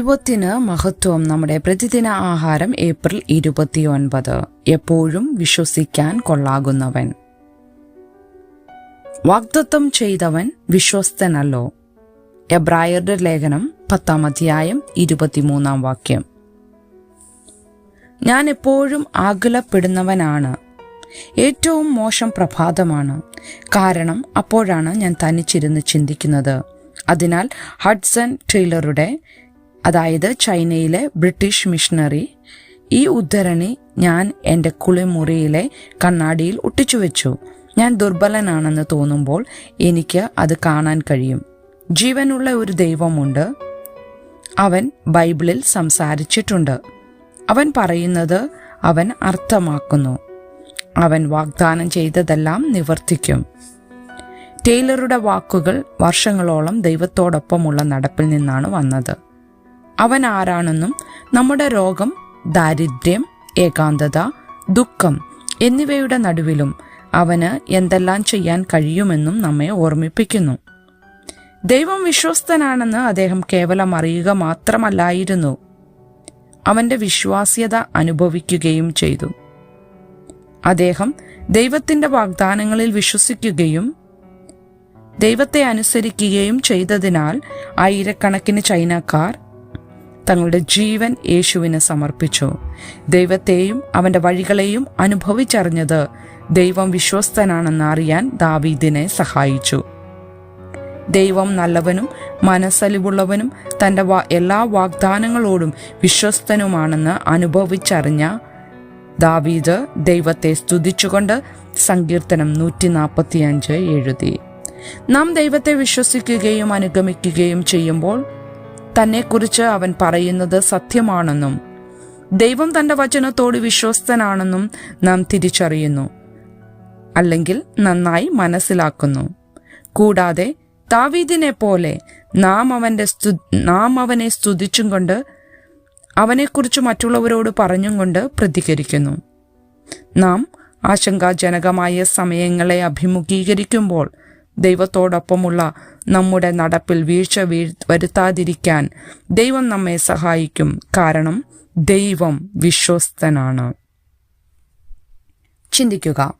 ദൈവത്തിന് മഹത്വം നമ്മുടെ പ്രതിദിന ആഹാരം ഏപ്രിൽ ഇരുപത്തിയൊൻപത്. എപ്പോഴും വിശ്വസിക്കാൻ കൊള്ളാകുന്നവൻ. വാഗ്ദത്തം ചെയ്തവൻ വിശ്വസ്തനല്ലോ. എബ്രായരുടെ ലേഖനം പത്താം അധ്യായം ഇരുപത്തിമൂന്നാം വാക്യം. ഞാൻ എപ്പോഴും ആകുലപ്പെടുന്നവനാണ്. ഏറ്റവും മോശം പ്രഭാതമാണ്. കാരണം അപ്പോഴാണ് ഞാൻ തനിച്ചിരുന്ന് ചിന്തിക്കുന്നത്. അതിനാൽ ഹഡ്സൺ ടൈലറുടെ അതായത് ചൈനയിലെ ബ്രിട്ടീഷ് മിഷണറി ഈ ഉദ്ധരണി ഞാൻ എന്റെ കുളിമുറിയിലെ കണ്ണാടിയിൽ ഒട്ടിച്ചു വെച്ചു ഞാൻ ദുർബലനാണെന്ന് തോന്നുമ്പോൾ എനിക്ക് അത് കാണാൻ കഴിയും. ജീവനുള്ള ഒരു ദൈവമുണ്ട്. അവൻ ബൈബിളിൽ സംസാരിച്ചിട്ടുണ്ട്. അവൻ പറയുന്നത് അവൻ അർത്ഥമാക്കുന്നു. അവൻ വാഗ്ദാനം ചെയ്തതെല്ലാം നിവർത്തിക്കും. ടെയ്ലറുടെ വാക്കുകൾ വർഷങ്ങളോളം ദൈവത്തോടൊപ്പമുള്ള നടപ്പിൽ നിന്നാണ് വന്നത്. അവൻ ആരാണെന്നും നമ്മുടെ രോഗം ദാരിദ്ര്യം ഏകാന്തത ദുഃഖം എന്നിവയുടെ നടുവിലും അവന് എന്തെല്ലാം ചെയ്യാൻ കഴിയുമെന്നും നമ്മെ ഓർമ്മിപ്പിക്കുന്നു. ദൈവം വിശ്വസ്തനാണെന്ന് അദ്ദേഹം കേവലം അറിയുക മാത്രമല്ലായിരുന്നു. അവന്റെ വിശ്വാസ്യത അനുഭവിക്കുകയും ചെയ്തു. അദ്ദേഹം ദൈവത്തിന്റെ വാഗ്ദാനങ്ങളിൽ വിശ്വസിക്കുകയും ദൈവത്തെ അനുസരിക്കുകയും ചെയ്തതിനാൽ ആയിരക്കണക്കിന് ചൈനക്കാർ തങ്ങളുടെ ജീവൻ യേശുവിന് സമർപ്പിച്ചു. ദൈവത്തെയും അവന്റെ വഴികളെയും അനുഭവിച്ചറിഞ്ഞത് ദൈവം വിശ്വസ്തനാണെന്ന് അറിയാൻ ദാവീദിനെ സഹായിച്ചു. ദൈവം നല്ലവനും മനസ്സലിവുള്ളവനും തന്റെ എല്ലാ വാഗ്ദാനങ്ങളോടും വിശ്വസ്തനുമാണെന്ന് അനുഭവിച്ചറിഞ്ഞ ദാവീദ് ദൈവത്തെ സ്തുതിച്ചുകൊണ്ട് സങ്കീർത്തനം നൂറ്റി നാൽപ്പത്തിയഞ്ച് എഴുതി. നാം ദൈവത്തെ വിശ്വസിക്കുകയും അനുഗമിക്കുകയും ചെയ്യുമ്പോൾ തന്നെക്കുറിച്ച് അവൻ പറയുന്നത് സത്യമാണെന്നും ദൈവം തന്റെ വചനത്തോട് വിശ്വസ്തനാണെന്നും നാം തിരിച്ചറിയുന്നു അല്ലെങ്കിൽ നന്നായി മനസ്സിലാക്കുന്നു. കൂടാതെ താവീദിനെ പോലെ നാം അവന്റെ നാം അവനെ സ്തുതിച്ചും കൊണ്ട് അവനെക്കുറിച്ച് മറ്റുള്ളവരോട് പറഞ്ഞും കൊണ്ട് പ്രതികരിക്കുന്നു. നാം ആശങ്കാജനകമായ സമയങ്ങളെ അഭിമുഖീകരിക്കുമ്പോൾ ദൈവത്തോടൊപ്പമുള്ള നമ്മുടെ നടപ്പിൽ വീഴ്ച വീ വരുത്താതിരിക്കാൻ ദൈവം നമ്മെ സഹായിക്കും. കാരണം ദൈവം വിശ്വസ്തനാണ്. ചിന്തിക്കുക.